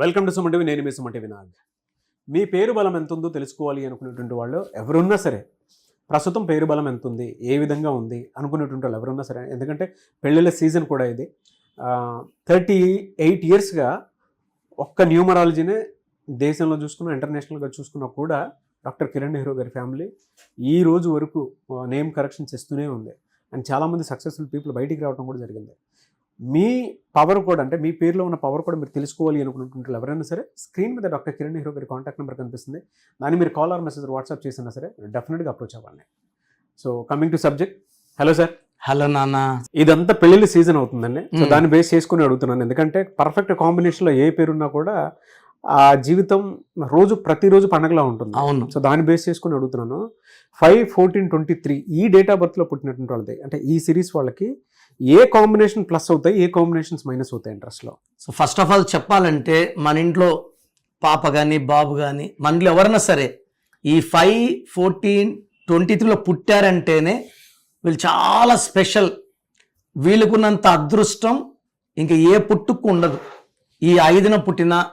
Welcome to సుమంటివి నేను మీ సుమంటి వినాగ్ మీ పేరు బలం ఎంత ఉందో తెలుసుకోవాలి అనుకునేటువంటి వాళ్ళు ఎవరున్నా సరే ప్రస్తుతం పేరు బలం ఎంత ఉంది ఏ విధంగా ఉంది అనుకునేటువంటి వాళ్ళు ఎవరున్నా సరే ఎందుకంటే పెళ్ళిళ్ళ సీజన్ కూడా ఇది. థర్టీ ఎయిట్ ఇయర్స్గా ఒక్క న్యూమరాలజీనే దేశంలో చూసుకున్న ఇంటర్నేషనల్గా చూసుకున్నా కూడా డాక్టర్ కిరణ్ నెహ్రూ గారి ఫ్యామిలీ ఈ రోజు వరకు నేమ్ కరెక్షన్స్ ఇస్తూనే ఉంది. అండ్ చాలామంది సక్సెస్ఫుల్ పీపుల్ బయటికి రావడం కూడా జరిగింది. మీ పవర్ కూడా అంటే మీ పేరులో ఉన్న పవర్ కూడా మీరు తెలుసుకోవాలి అనుకుంటుంటారు ఎవరైనా సరే స్క్రీన్ మీద డాక్టర్ కిరణ్ నెహ్రూ గారి కాంటాక్ట్ నెంబర్ కనిపిస్తుంది. దాన్ని మీరు కాల్ ఆర్ మెసేజ్ వాట్సాప్ చేసినా సరే డెఫినెట్గా అప్రోచ్ అవ్వాలి. So coming to subject hello sir hello నాన్న. ఇదంతా పెళ్ళిళ్ళ సీజన్ అవుతుందండి. సో మ్మ్. దాన్ని బేస్ చేసుకుని అడుగుతున్నాను. ఎందుకంటే పర్ఫెక్ట్ కాంబినేషన్లో ఏ పేరున్నా కూడా ఆ జీవితం రోజు ప్రతిరోజు పండగలా ఉంటుంది. అవును. సో దాన్ని బేస్ చేసుకుని అడుగుతున్నాను. ఫైవ్ ఫోర్టీన్ ట్వంటీ త్రీ ఈ డేట్ ఆఫ్ బర్త్లో పుట్టినటువంటి వాళ్ళది. అంటే ఈ సిరీస్ వాళ్ళకి ఏ కాంబినేషన్ ప్లస్ అవుతాయి ఏ కాంబినేషన్స్ మైనస్ అవుతాయి ఇంట్రెస్ట్లో? సో ఫస్ట్ ఆఫ్ ఆల్ చెప్పాలంటే మన ఇంట్లో పాప కానీ బాబు కానీ మన ఇంట్లో ఎవరైనా సరే ఈ ఫైవ్ ఫోర్టీన్ ట్వంటీ త్రీలో పుట్టారంటేనే వీళ్ళు చాలా స్పెషల్. వీళ్ళకున్నంత అదృష్టం ఇంకా ఏ పుట్టుకు ఉండదు. ఈ ఐదున పుట్టిన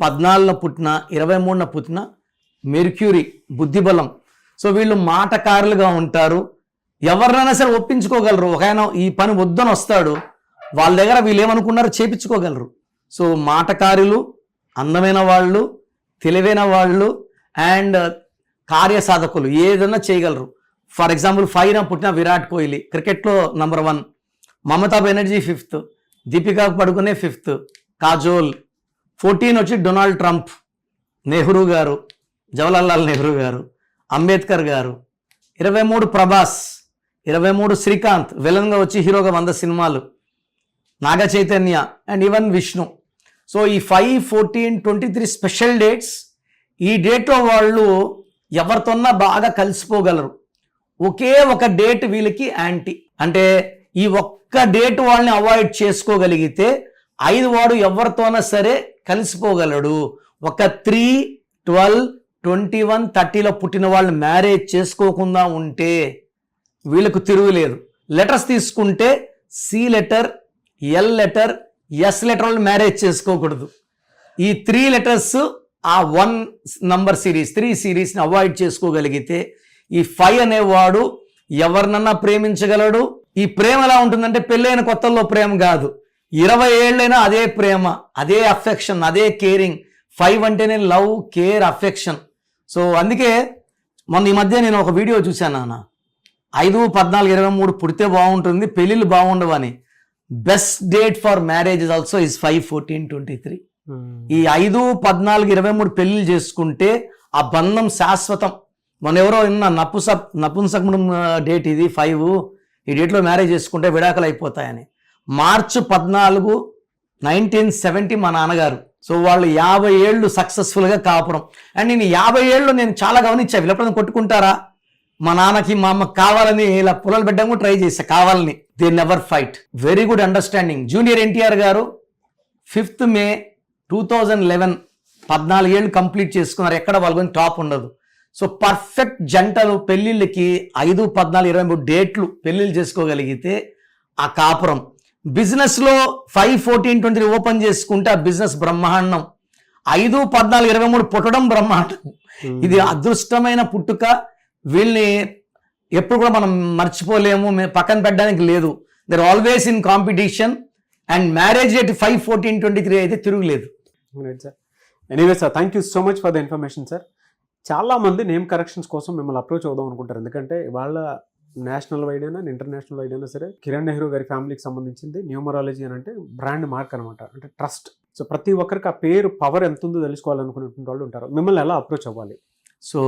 పద్నాలుగున పుట్టిన ఇరవై మూడున పుట్టిన మెర్క్యూరీ బుద్ధిబలం. సో వీళ్ళు మాటకారులుగా ఉంటారు. ఎవరినైనా సరే ఒప్పించుకోగలరు. ఒక ఆయన ఈ పని వద్దని వస్తాడు. వాళ్ళ దగ్గర వీళ్ళు ఏమనుకున్నారో చేపించుకోగలరు. సో మాటకారులు అందమైన వాళ్ళు తెలివైన వాళ్ళు అండ్ కార్యసాధకులు ఏదైనా చేయగలరు. ఫర్ ఎగ్జాంపుల్ ఫైవ్ పుట్టిన విరాట్ కోహ్లీ క్రికెట్లో number one. Mamata Banerjee fifth. Deepika Padukone fifth. Kajol. Fourteen వచ్చి డొనాల్డ్ ట్రంప్. నెహ్రూ గారు జవహర్లాల్ నెహ్రూ గారు అంబేద్కర్ గారు. ఇరవై మూడు ప్రభాస్. ఇరవై మూడు శ్రీకాంత్ విలన్గా వచ్చి హీరోగా వంద సినిమాలు. Naga Chaitanya and even Vishnu. So ఈ five fourteen twenty three special dates ఈ డేట్లో వాళ్ళు ఎవరితోన్నా బాగా కలిసిపోగలరు. ఒకే ఒక డేట్ వీళ్ళకి యాంటీ అంటే ఈ ఒక్క డేట్ వాళ్ళని అవాయిడ్ చేసుకోగలిగితే ఐదు వాడు ఎవరితోనా సరే కలిసిపోగలడు. ఒక త్రీ ట్వెల్వ్ ట్వంటీ వన్ థర్టీలో పుట్టిన వాళ్ళు మ్యారేజ్ చేసుకోకుండా ఉంటే వీళ్ళకు తిరుగులేదు లెటర్స్ తీసుకుంటే C letter L letter S letter వాళ్ళు మ్యారేజ్ చేసుకోకూడదు. ఈ త్రీ లెటర్స్ ఆ వన్ నంబర్ సిరీస్ త్రీ సిరీస్ని అవాయిడ్ చేసుకోగలిగితే ఈ ఫైవ్ అనేవాడు ఎవరినన్నా ప్రేమించగలడు? ఈ ప్రేమ ఎలా ఉంటుందంటే పెళ్ళైన కొత్తల్లో ప్రేమ కాదు. ఇరవై ఏళ్ళైనా అదే ప్రేమ అదే అఫెక్షన్ అదే కేరింగ్ ఫైవ్ అంటేనే లవ్ కేర్ అఫెక్షన్ సో అందుకే మొన్న ఈ మధ్య నేను ఒక వీడియో చూశాను నాన్న. ఐదు పద్నాలుగు ఇరవై మూడు పుడితే బాగుంటుంది పెళ్ళిళ్ళు బాగుండవని. Best date for marriage also is five fourteen twenty three ఈ ఐదు పద్నాలుగు ఇరవై మూడు పెళ్ళిళ్ళు చేసుకుంటే ఆ బంధం శాశ్వతం. మన ఎవరో విన్న నపుస నపుంసకం డేట్ ఇది ఫైవ్ ఈ డేట్లో మ్యారేజ్ చేసుకుంటే విడాకులు అయిపోతాయని. మార్చి పద్నాలుగు నైన్టీన్ సెవెంటీ మా నాన్నగారు. సో వాళ్ళు యాభై ఏళ్ళు సక్సెస్ఫుల్గా కాపురం. అండ్ నేను యాభై ఏళ్ళు నేను చాలా గమనించా. వీళ్ళు ఎప్పుడైనా కొట్టుకుంటారా? మా నాన్నకి మా అమ్మకి కావాలని ఇలా పొలాలు పెట్టడం కూడా ట్రై చేశా కావాలని. They never fight very good understanding junior NTR garu fifth May two thousand eleven పద్నాలుగు ఏళ్ళు కంప్లీట్ చేసుకున్నారు. ఎక్కడ వాళ్ళ గురించి టాప్ ఉండదు. సో పర్ఫెక్ట్ జంటలు పెళ్ళిళ్ళకి ఐదు పద్నాలుగు ఇరవై మూడు డేట్లు పెళ్ళిళ్ళు చేసుకోగలిగితే ఆ కాపురం. బిజినెస్లో ఫైవ్ ఫోర్టీన్ ట్వంటీ ఓపెన్ చేసుకుంటే ఆ బిజినెస్ బ్రహ్మాండం. ఐదు పద్నాలుగు ఇరవై మూడు పుట్టడం బ్రహ్మాండం. ఇది అదృష్టమైన పుట్టుక. వీళ్ళని ఎప్పుడు కూడా మనం మర్చిపోలేము. పక్కన పెట్టడానికి లేదు. There always in competition and marriage date five fourteen twenty three అయితే తిరుగులేదు. Sir anyway sir thank you so much for the information sir చాలా మంది నేమ్ కరెక్షన్స్ కోసం మిమ్మల్ని అప్రోచ్ అవుదాం అనుకుంటారు. ఎందుకంటే వాళ్ళ నేషనల్ వైడ్ అయినా ఇంటర్నేషనల్ వైడ్ అయినా సరే కిరణ్ నెహ్రూ గారి ఫ్యామిలీకి సంబంధించింది న్యూమరాలజీ అని అంటే బ్రాండ్ మార్క్ అనమాట అంటే ట్రస్ట్ సో ప్రతి ఒక్కరికి ఆ పేరు పవర్ ఎంత ఉందో తెలుసుకోవాలనుకునేటువంటి వాళ్ళు ఉంటారు. మిమ్మల్ని ఎలా అప్రోచ్ అవ్వాలి? సో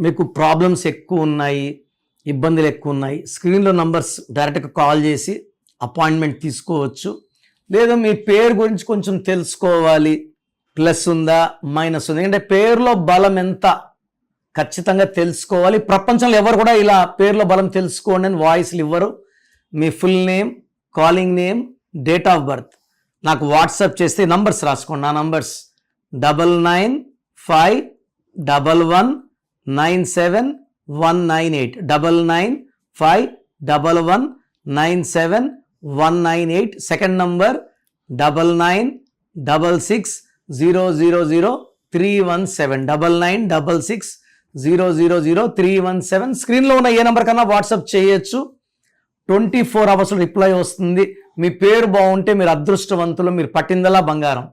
మీకు ప్రాబ్లమ్స్ ఎక్కువ ఉన్నాయి ఇబ్బందులు ఎక్కువ ఉన్నాయి స్క్రీన్లో నంబర్స్ డైరెక్ట్గా కాల్ చేసి అపాయింట్మెంట్ తీసుకోవచ్చు. లేదా మీ పేరు గురించి కొంచెం తెలుసుకోవాలి. ప్లస్ ఉందా మైనస్ ఉందా ఎందుకంటే పేరులో బలం ఎంత ఖచ్చితంగా తెలుసుకోవాలి. ప్రపంచంలో ఎవరు కూడా ఇలా పేరులో బలం తెలుసుకోండి అని వాయిస్లు ఇవ్వరు. మీ full name calling name date of birth నాకు వాట్సాప్ చేస్తే నంబర్స్ రాసుకోండి. నా numbers double nine five double one nine seven one nine eight double nine five double one nine seven one nine eight second number double nine double six zero zero zero three one seven double nine double six zero zero zero three one seven స్క్రీన్లో ఉన్న ఏ number కన్నా WhatsApp చేయొచ్చు. Twenty four hours reply వస్తుంది. మీ పేరు బాగుంటే మీరు అదృష్టవంతులు మీరు పట్టిందలా బంగారం.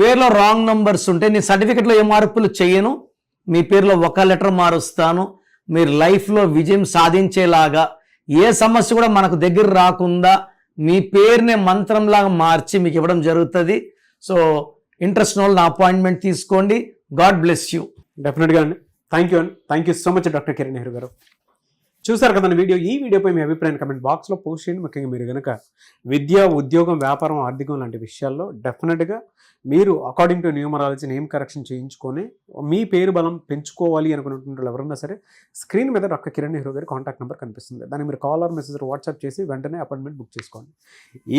పేరులో రాంగ్ నంబర్స్ ఉంటే నేను సర్టిఫికెట్లో ఏ మార్పులు చేయను. మీ పేరులో ఒక లెటర్ మారుస్తాను. మీరు లైఫ్లో విజయం సాధించేలాగా ఏ సమస్య కూడా మనకు దగ్గర రాకుండా మీ పేరునే మంత్రంలాగా మార్చి మీకు ఇవ్వడం జరుగుతుంది. సో ఇంట్రెస్ట్ వాళ్ళు నా అపాయింట్మెంట్ తీసుకోండి. God bless you. డెఫినెట్గా అండి. థ్యాంక్ యూ అండి. Thank you so much doctor Kiran Nehru garu. చూసారు కదండి వీడియో? ఈ వీడియోపై మీ అభిప్రాయం కమెంట్ బాక్స్లో పోస్ట్ చేయండి. ముఖ్యంగా మీరు కనుక విద్య ఉద్యోగం వ్యాపారం ఆర్థికం లాంటి విషయాల్లో డెఫినెట్గా మీరు according to numerology name correction చేయించుకొని మీ పేరు బలం పెంచుకోవాలి అనుకున్నటువంటి ఎవరన్నా సరే స్క్రీన్ మీద డాక్టర్ కిరణ్ నెహ్రూ గారి కాంటాక్ట్ నెంబర్ కనిపిస్తుంది. దాన్ని మీరు కాల్ ఆర్ మెసేజ్ వాట్సాప్ చేసి వెంటనే అపాయింట్మెంట్ బుక్ చేసుకోండి.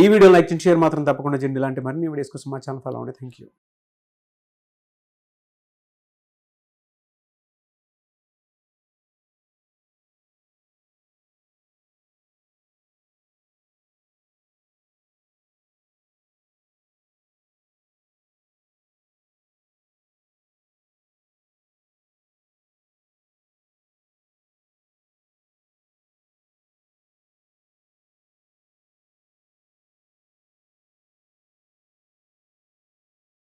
ఈ వీడియో లైక్ చేసి షేర్ మాత్రం తప్పకుండా చేయండి. ఇలాంటి మరిన్ని వీడియోస్ కోసం మా ఛానల్ ఫాలో అవ్వండి. Thank you